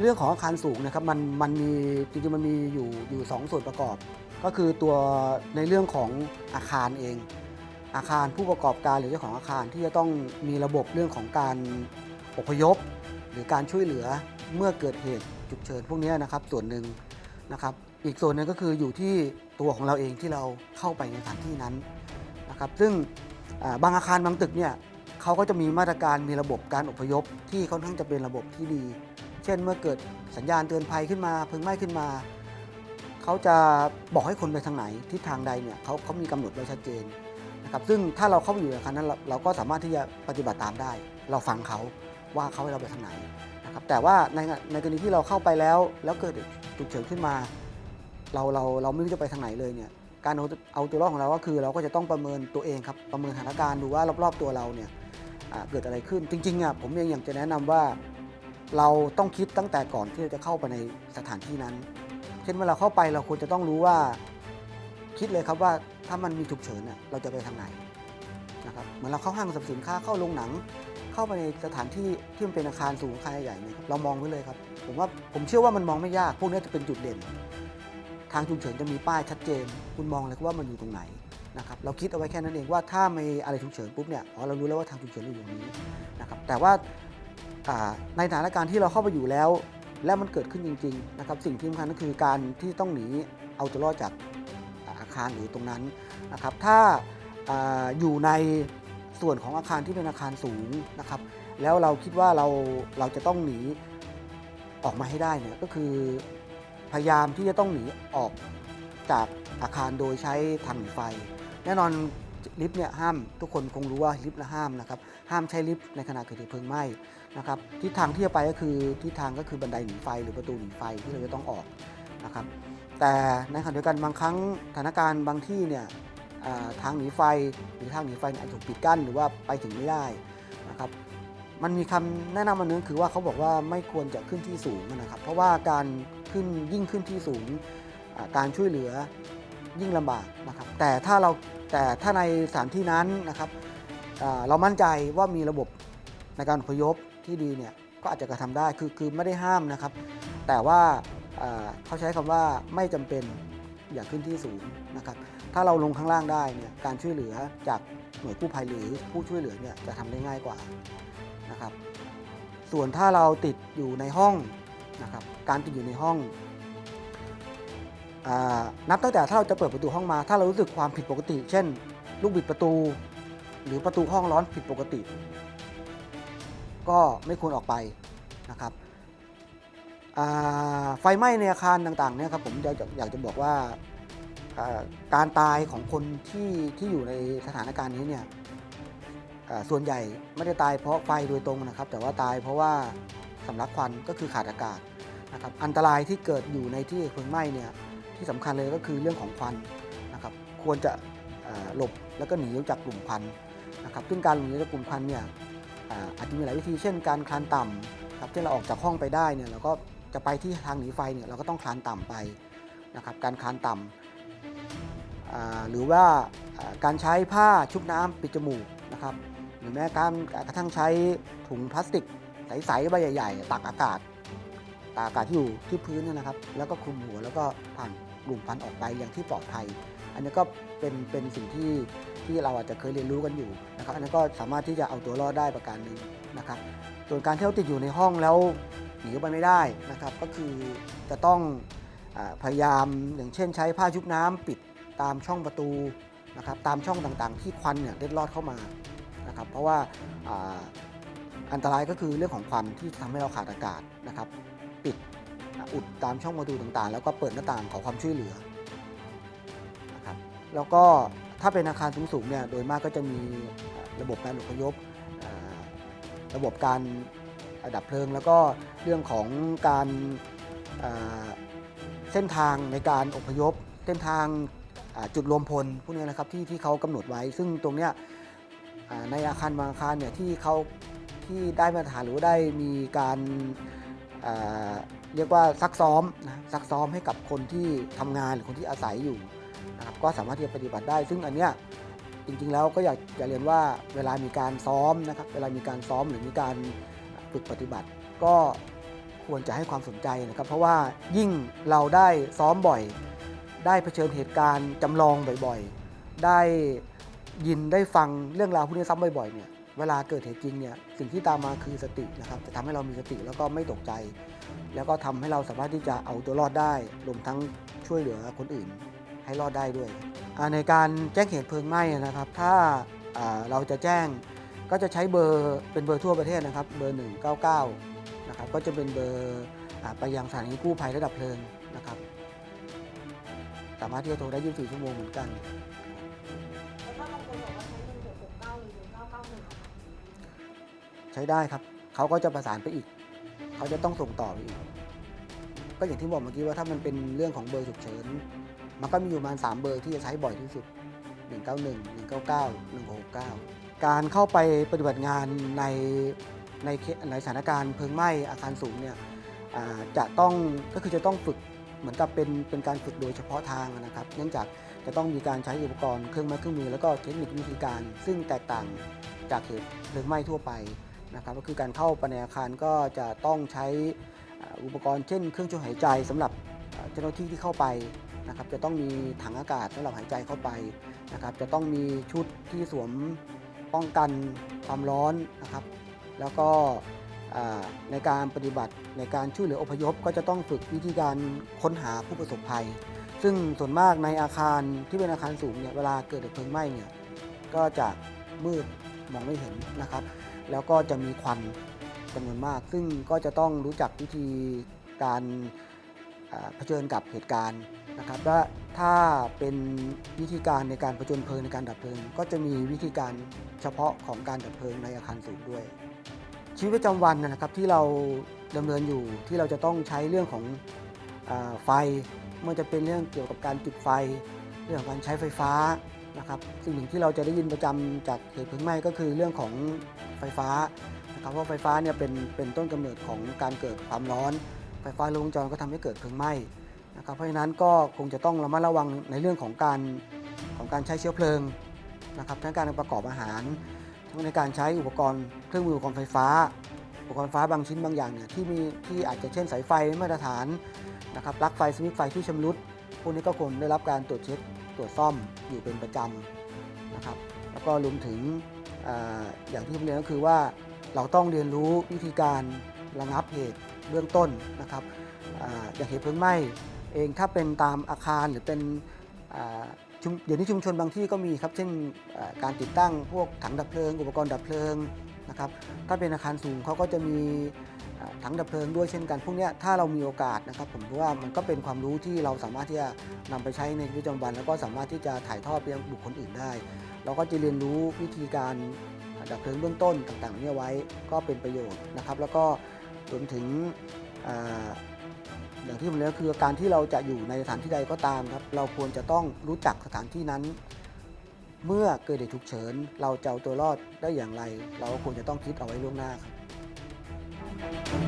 เรื่องของอาคารสูงนะครับมันมันมีจริงๆมันมีอยู่อยู่สองส่วนประกอบ ก็คือตัวในเรื่องของอาคารเอง อาคารผู้ประกอบการหรือเจ้าของอาคารที่จะต้องมีระบบเรื่องของการอพยพ หรือการช่วยเหลือเมื่อเกิดเหตุฉุกเฉินพวกนี้นะครับส่วนหนึ่งนะครับ อีกส่วนหนึ่งก็คืออยู่ที่ตัวของเราเองที่เราเข้าไปในสถานที่นั้นนะครับ ซึ่งบางอาคารบางตึกเนี่ยเขาก็จะมีมาตรการมีระบบการอพยพที่ค่อนข้างจะเป็นระบบที่ดี เช่นเมื่อเกิดสัญญาณเตือนภัยขึ้นมาเพลิงไหม้ขึ้นมาเขาจะบอกให้คนไปทางไหนทิศทางใดเนี่ยเขาเขามีกำหนดไว้ชัดเจนนะครับซึ่งถ้าเราเข้าไปอยู่ในอาคารนั้นเราเราก็สามารถที่จะปฏิบัติตามได้ เราฟังเขาว่าเขาให้เราไปทางไหนนะครับแต่ว่าในในกรณีที่เราเข้าไปแล้วแล้วเกิดฉุกเฉินขึ้นมา เราเราเราไม่รู้จะไปทางไหนเลยเนี่ยการเอาเอาตัวรอดของเราก็คือ เราก็จะต้องประเมินตัวเองครับประเมินสถานการณ์ดูว่ารอบๆตัวเราเนี่ยเกิดอะไรขึ้นจริงๆอะผมเองอยากจะแนะนำว่าเราต้องคิดตั้งแต่ก่อนที่เราจะเข้าไปในสถานที่นั้น เช่นเวลาเข้าไปเราควรจะต้องรู้ว่าคิดเลยครับว่าถ้ามันมีฉุกเฉินน่ะเราจะไปทางไหนนะครับเหมือนเราเข้าห้างสรรพสินค้าเข้าโรงหนัง เข้าไปในสถานที่ที่มันเป็นอาคารสูงอาคารใหญ่เนี่ยเรามองไว้เลยครับผมว่าผมเชื่อว่ามันมองไม่ยากพวกนี้จะเป็นจุดเด่น ทางฉุกเฉินจะมีป้ายชัดเจน คุณมองเลยว่ามันอยู่ตรงไหนนะครับเราคิดเอาไว้แค่นั้นเองว่าถ้ามีอะไรฉุกเฉินปุ๊บเนี่ยอ๋อเรารู้แล้วว่าทางฉุกเฉินอยู่ตรงนี้นะครับแต่ว่าในสถานการณ์ที่เราเข้าไปอยู่แล้ว แล้วมันเกิดขึ้นจริงๆนะครับสิ่งที่สำคัญก็คือการที่ต้องหนีเอาตัวรอดจากอาคารหรือตรงนั้นนะครับถ้าอาอยู่ในส่วนของอาคารที่เป็นอาคารสูงนะครับแล้วเราคิดว่าเราเราจะต้องหนีออกมาให้ได้เนี่ยก็คือ พยายามที่จะต้องหนีออกจากอาคารโดยใช้ทางหนีไฟ แน่นอนลิฟต์เนี่ยห้ามทุกคนคงรู้ว่าลิฟต์ละห้ามนะครับห้ามใช้ลิฟต์ในขณะเกิดเหตุเพลิงไหม้นะครับทิศทางที่จะไปก็คือทิศทางก็คือบันไดหนีไฟหรือประตูหนีไฟที่เราจะต้องออกนะครับแต่ในขณะเดียวกันบางครั้งสถานการณ์บางที่เนี่ยทางหนีไฟหรือทางหนีไฟเนี่ยอาจจะถูกปิดกั้นหรือว่าไปถึงไม่ได้นะครับมันมีคำแนะนำมานึงคือว่าเขาบอกว่าไม่ควรจะขึ้นที่สูงนะครับเพราะว่าการ ขึ้นยิ่งขึ้นที่สูงการช่วยเหลือยิ่งลำบากนะครับ แต่ถ้าเราแต่ถ้าในสถานที่นั้นนะครับเรามั่นใจว่ามีระบบในการอพยพที่ดีเนี่ยก็อาจจะกระทำได้คือคือไม่ได้ห้ามนะครับ แต่ว่าเขาใช้คำว่าไม่จำเป็นอย่าขึ้นที่สูงนะครับ ถ้าเราลงข้างล่างได้เนี่ยการช่วยเหลือจากหน่วยกู้ภัยหรือผู้ช่วยเหลือเนี่ยจะทำได้ง่ายกว่านะครับ ส่วนถ้าเราติดอยู่ในห้อง นะครับการติดอยู่ในห้องอนับตั้งแต่ถ้าเราจะเปิดประตูห้องมา ถ้าเรารู้สึกความผิดปกติ เช่น ลูกบิดประตู หรือประตูห้องร้อนผิดปกติ ก็ไม่ควรออกไปนะครับไฟไหม้ในอาคารต่างๆเนี่ยครับผมอยากจะบอกว่าการตายของคนที่ที่อยู่ในสถานการณ์นี้เนี่ยส่วนใหญ่ไม่ได้ตายเพราะไฟโดยตรงนะครับ แต่ว่าตายเพราะว่าสำลักควันก็คือขาดอากาศ นะครับอันตรายที่เกิดอยู่ในที่เพลิงไหม้เนี่ยที่สำคัญเลยก็คือเรื่องของควันนะครับควรจะหลบแล้วก็หนีออกจากกลุ่มควันนะครับซึ่งการหลบหนีจากกลุ่มควันเนี่ยอาจจะมีหลายวิธีเช่นการคลานต่ำครับที่นเราออกจากห้องไปได้เนี่ยเราก็จะไปที่ทางหนีไฟเนี่ยเราก็ต้องคลานต่ำไปนะครับการคลานต่ำอ่าหรือว่าการใช้ผ้าชุบน้ำปิดจมูกนะครับหรือแม้การกระทั่งใช้ถุงพลาสติกใสๆใบใหญ่ ๆ ตักอากาศ ตากอากาศที่อยู่ที่พื้นนะครับ แล้วก็คลุมหัวแล้วก็ผ่านกลุ่มควันออกไปอย่างที่ปลอดภัย อันนี้ก็เป็นเป็นสิ่งที่ที่เราอาจจะเคยเรียนรู้กันอยู่นะครับ อันนั้นก็สามารถที่จะเอาตัวรอดได้ประการหนึ่งนะครับ ส่วนการที่เราติดอยู่ในห้องแล้วหนีออกไปไม่ได้นะครับ ก็คือจะต้องอพยายามอย่างเช่น ใช้ผ้าชุบน้ำปิดตามช่องประตูนะครับตามช่องต่างๆ ที่ควันเนี่ยเล็ดลอดเข้ามานะครับ เพราะว่าอ่าอันตรายก็คือเรื่องของควันที่ทำให้เราขาดอากาศนะครับ ปิดอุดตามช่องประตูต่างๆ แล้วก็เปิดหน้าต่างขอความช่วยเหลือนะครับแล้วก็ถ้าเป็นอาคารสูงๆเนี่ยโดยมากก็จะมีระบบการอพยพระบบการดับเพลิง แล้วก็เรื่องของการเส้นทางในการอพยพ เส้นทางจุดรวมพลพวกนี้นะครับที่ที่เขากำหนดไว้ ซึ่งตรงเนี้ยในอาคารบางอาคารเนี่ยที่เขาที่ได้มาตรฐานหรือได้มีการ เรียกว่าซักซ้อมนะซักซ้อมให้กับคนที่ทำงานหรือคนที่อาศัยอยู่นะครับก็สามารถที่จะปฏิบัติได้ ซึ่งอันเนี้ยจริงๆแล้วก็อยากจะเรียนว่าเวลามีการซ้อมนะครับเวลามีการซ้อมหรือมีการฝึกปฏิบัติ ก็ควรจะให้ความสนใจนะครับ เพราะว่ายิ่งเราได้ซ้อมบ่อย ได้เผชิญเหตุการณ์จำลองบ่อยๆ ได้ยินได้ฟังเรื่องราวพวกนี้ซ้ำบ่อยๆเนี่ย เวลาเกิดเหตุจริงเนี่ยสิ่งที่ตามมาคือสตินะครับจะทำให้เรามีสติแล้วก็ไม่ตกใจ แล้วก็ทำให้เราสามารถที่จะเอาตัวรอดได้รวมทั้งช่วยเหลือคนอื่นให้รอดได้ด้วย ในการแจ้งเหตุเพลิงไหม้นะครับ ถ้าเราจะแจ้งก็จะใช้เบอร์เป็นเบอร์ทั่วประเทศนะครับ เบอร์ 199 นะครับก็จะเป็นเบอร์ไปยังสถานีกู้ภัยระดับเพลิงนะครับ สามารถที่จะโทรได้ 24 ชั่วโมงเหมือนกัน ใช้ได้ครับเขาก็จะประสานไปอีก เขาจะต้องส่งต่อไปอีก ก็อย่างที่บอกเมื่อกี้ว่าถ้ามันเป็นเรื่องของเบอร์ฉุกเฉิน มันก็มีอยู่ประมาณ 3 เบอร์ที่จะใช้บ่อยที่สุด 191 199 169 การเข้าไปปฏิบัติงานในในในสถานการณ์เพลิงไหม้อาคารสูงเนี่ยจะต้องก็คือจะต้องฝึกเหมือนกับเป็นเป็นการฝึกโดยเฉพาะทางนะครับ เนื่องจากจะต้องมีการใช้อุปกรณ์เครื่องไม้เครื่องมือแล้วก็เทคนิควิธีการ ซึ่งแตกต่างจากเหตุเพลิงไหม้ทั่วไป นะครับก็คือการเข้าไปในอาคารก็จะต้องใช้อุปกรณ์เช่น เครื่องช่วยหายใจสำหรับเจ้าหน้าที่ที่เข้าไปนะครับจะต้องมีถังอากาศสำหรับหายใจเข้าไปนะครับจะต้องมีชุดที่สวมป้องกันความร้อนนะครับแล้วก็ในการปฏิบัติในการช่วยเหลืออพยพ ก็จะต้องฝึกวิธีการค้นหาผู้ประสบภัย ซึ่งส่วนมากในอาคารที่เป็นอาคารสูงเนี่ยเวลาเกิดเพลิงไหม้เนี่ยก็จะมืดมองไม่เห็นนะครับ แล้วก็จะมีควันจำนวนมาก ซึ่งก็จะต้องรู้จักวิธีการเผชิญกับเหตุการณ์นะครับและถ้าเป็นวิธีการในการผจญเพลิงในการดับเพลิง ก็จะมีวิธีการเฉพาะของการดับเพลิงในอาคารสูงด้วย ชีวิตประจำวันนะครับที่เราดำเนินอยู่ที่เราจะต้องใช้เรื่องของอไฟไมันจะเป็นเรื่องเกี่ยวกับการจุดไฟ เรื่องของการใช้ไฟฟ้า นะครับสิ่งหนึ่งที่เราจะได้ยินประจำจากเหตุเพลิงไหม้ก็คือเรื่องของไฟฟ้านะครับเพราะไฟฟ้าเนี่ยเป็นเป็นต้นกำเนิดของการเกิดความร้อน ไฟฟ้าลวงจรก็ทำให้เกิดเพลิงไหม้นะครับเพราะฉะนั้นก็คงจะต้องระมัดระวังในเรื่องของการของการใช้เชื้อเพลิงนะครับทั้งการประกอบอาหารทั้งในการใช้อุปกรณ์เครื่องมือขอุปกรณ์ไฟฟ้า อุปกรณ์ไฟฟ้าบางชิ้นบางอย่างเนี่ยที่มีที่อาจจะเช่นสายไฟไม่มาตรฐานนะครับปลั๊กไฟสวิตช์ไฟที่ชำรุดพวกนี้ก็ควรได้รับการตรวจเช็ค รวจซ่อมอยู่เป็นประจำนะครับ แล้วก็รวมถึงออย่างที่ผมเรียนก็คือว่าเราต้องเรียนรู้วิธีการระงับเหตุเบื้องต้นนะครับออย่างเหตุเพลิงไหม้เองถ้าเป็นตามอาคารหรือเป็นเดี๋ยวนี้ชุมชนบางที่ก็มีครับเช่นการติดตั้งพวกถังดับเพลิง อุปกรณ์ดับเพลิงนะครับ ถ้าเป็นอาคารสูงเขาก็จะมี เอ่อถังดับเพลิงด้วยเช่นกันพวกนี้ถ้าเรามีโอกาสนะครับ ผมว่ามันก็เป็นความรู้ที่เราสามารถที่จะนำไปใช้ในชีวิตประจำวัน แล้วก็สามารถที่จะถ่ายทอดไปยังบุคคลอื่นได้ เราก็จะเรียนรู้วิธีการดับเพลิงเบื้องต้นต่างๆเนี่ยไว้ก็เป็นประโยชน์นะครับ แล้วก็รวมถึงอย่างที่ผมเรียกคือการที่เราจะอยู่ในสถานที่ใดก็ตามครับ เราควรจะต้องรู้จักสถานที่นั้น เมื่อเกิดเหตุฉุกเฉิน เราจะเอาตัวรอดได้อย่างไร เราควรจะต้องคิดเอาไว้ล่วงหน้าครับ Thank you.